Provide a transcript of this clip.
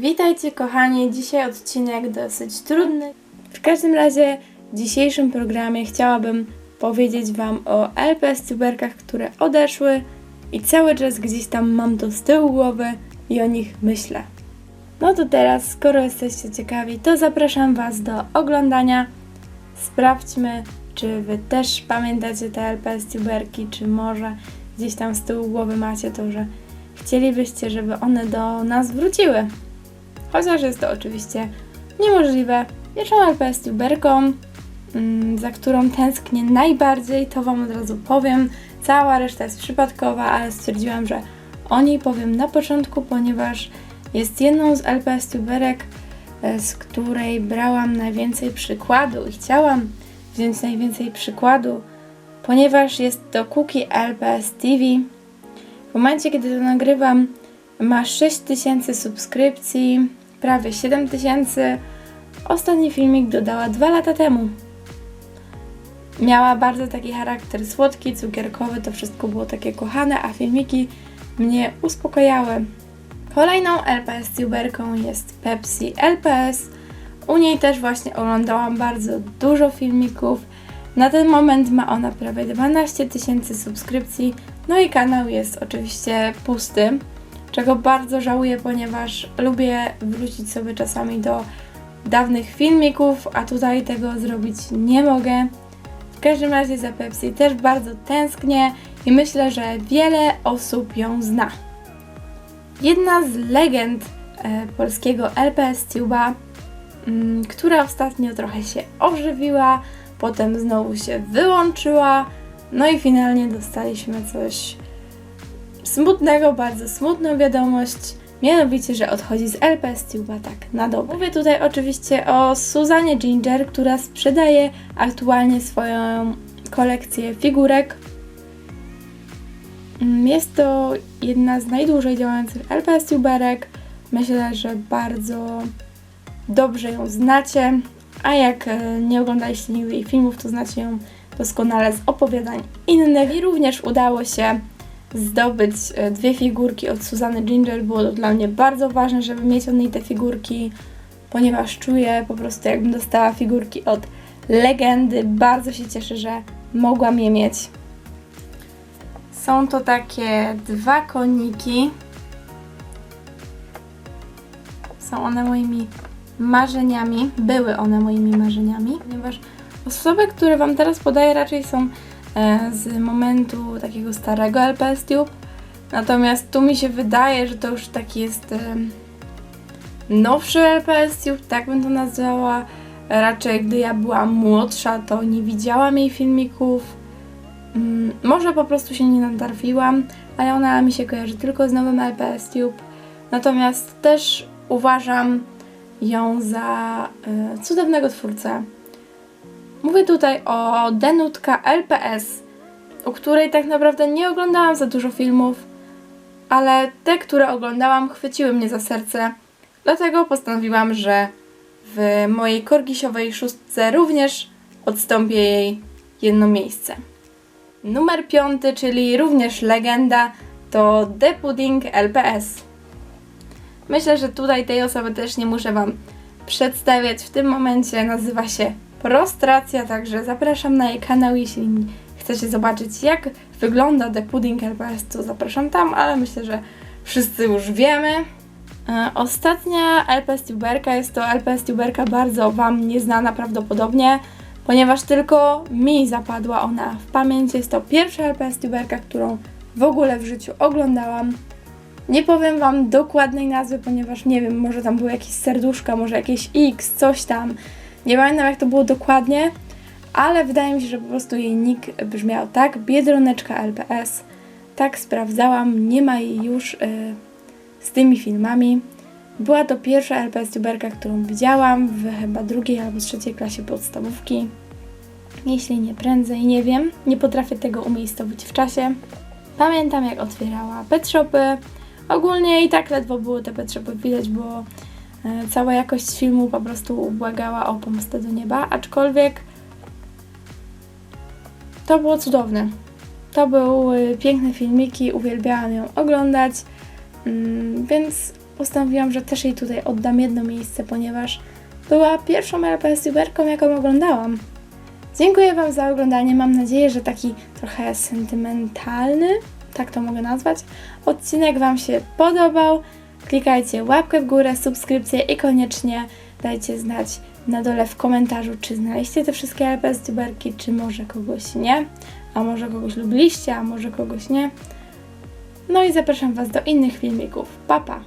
Witajcie kochani, dzisiaj odcinek dosyć trudny. W każdym razie w dzisiejszym programie chciałabym powiedzieć Wam o LPS tuberkach, które odeszły i cały czas gdzieś tam mam to z tyłu głowy i o nich myślę. No to teraz, skoro jesteście ciekawi, to zapraszam Was do oglądania. Sprawdźmy, czy Wy też pamiętacie te LPS tuberki, czy może gdzieś tam z tyłu głowy macie to, że chcielibyście, żeby one do nas wróciły. Chociaż jest to oczywiście niemożliwe. Pierwszą LPS tuberką, mm, za którą tęsknię najbardziej, to Wam od razu powiem. Cała reszta jest przypadkowa, ale stwierdziłam, że o niej powiem na początku, ponieważ jest jedną z LPS tuberek, e, z której brałam najwięcej przykładu i chciałam wziąć najwięcej przykładu, ponieważ jest to Cookie LPS TV. W momencie, kiedy to nagrywam, ma 6000 subskrypcji, prawie 7000. Ostatni filmik dodała dwa lata temu. Miała bardzo taki charakter słodki, cukierkowy, to wszystko było takie kochane, a filmiki mnie uspokajały. Kolejną LPS tuberką jest Pepsi LPS. U niej też właśnie oglądałam bardzo dużo filmików. Na ten moment ma ona prawie 12 tysięcy subskrypcji, no i kanał jest oczywiście pusty, czego bardzo żałuję, ponieważ lubię wrócić sobie czasami do dawnych filmików, a tutaj tego zrobić nie mogę. W każdym razie za Pepsi też bardzo tęsknię i myślę, że wiele osób ją zna. Jedna z legend e, polskiego LPS Tube'a, mm, która ostatnio trochę się ożywiła, potem znowu się wyłączyła, no i finalnie dostaliśmy coś smutnego, bardzo smutną wiadomość, mianowicie, że odchodzi z LPS Tube'a tak na dobre. Mówię tutaj oczywiście o Suzanie Ginger, która sprzedaje aktualnie swoją kolekcję figurek. Mm, Jest to jedna z najdłużej działających LPS tuberek. Myślę, że bardzo dobrze ją znacie, a jak e, nie oglądaliście nigdy jej filmów, to znacie ją doskonale z opowiadań innych. I również udało się zdobyć e, dwie figurki od Suzany Ginger. Było to dla mnie bardzo ważne, żeby mieć od niej te figurki, ponieważ czuję po prostu jakbym dostała figurki od legendy. Bardzo się cieszę, że mogłam je mieć. Są to takie dwa koniki. Są one moimi marzeniami. Były one moimi marzeniami, ponieważ osoby, które Wam teraz podaję, raczej są z momentu takiego starego LPS Tube. Natomiast tu mi się wydaje, że to już taki jest e, nowszy LPS Tube, tak bym to nazwała. Raczej gdy ja byłam młodsza, to nie widziałam jej filmików. Mm, Może po prostu się nie nadarwiłam, ale ona mi się kojarzy tylko z nowym LPS Tube. Natomiast też uważam ją za y, cudownego twórcę. Mówię tutaj o Denutka LPS, u której tak naprawdę nie oglądałam za dużo filmów, ale te, które oglądałam, chwyciły mnie za serce. Dlatego postanowiłam, że w mojej korgisiowej szóstce również odstąpię jej jedno miejsce. Numer piąty, czyli również legenda, to The Pudding LPS. Myślę, że tutaj tej osoby też nie muszę Wam przedstawiać. W tym momencie nazywa się Prostracja, także zapraszam na jej kanał, jeśli chcecie zobaczyć jak wygląda The Pudding LPS, to zapraszam tam, ale myślę, że wszyscy już wiemy. E, Ostatnia LPS tuberka jest to LPS tuberka bardzo Wam nieznana prawdopodobnie, ponieważ tylko mi zapadła ona w pamięć. Jest to pierwsza LPS tuberka, którą w ogóle w życiu oglądałam. Nie powiem Wam dokładnej nazwy, ponieważ nie wiem, może tam były jakieś serduszka, może jakieś X, coś tam. Nie pamiętam jak to było dokładnie, ale wydaje mi się, że po prostu jej nick brzmiał tak, Biedroneczka LPS. Tak sprawdzałam, nie ma jej już y, z tymi filmami. Była to pierwsza LPS tuberka, którą widziałam w chyba drugiej albo trzeciej klasie podstawówki. Jeśli nie prędzej, nie wiem. Nie potrafię tego umiejscowić w czasie. Pamiętam jak otwierała pet shopy. Ogólnie i tak ledwo było te pet shopy widać, bo cała jakość filmu po prostu błagała o pomstę do nieba, aczkolwiek to było cudowne. To były piękne filmiki, uwielbiałam ją oglądać, mm, więc postanowiłam, że też jej tutaj oddam jedno miejsce, ponieważ była pierwszą LPS youtuberką, jaką oglądałam. Dziękuję Wam za oglądanie. Mam nadzieję, że taki trochę sentymentalny, tak to mogę nazwać, odcinek Wam się podobał. Klikajcie łapkę w górę, subskrypcję i koniecznie dajcie znać na dole w komentarzu, czy znaliście te wszystkie LPS youtuberki, czy może kogoś nie, a może kogoś lubiliście, a może kogoś nie. No i zapraszam Was do innych filmików. Pa, pa!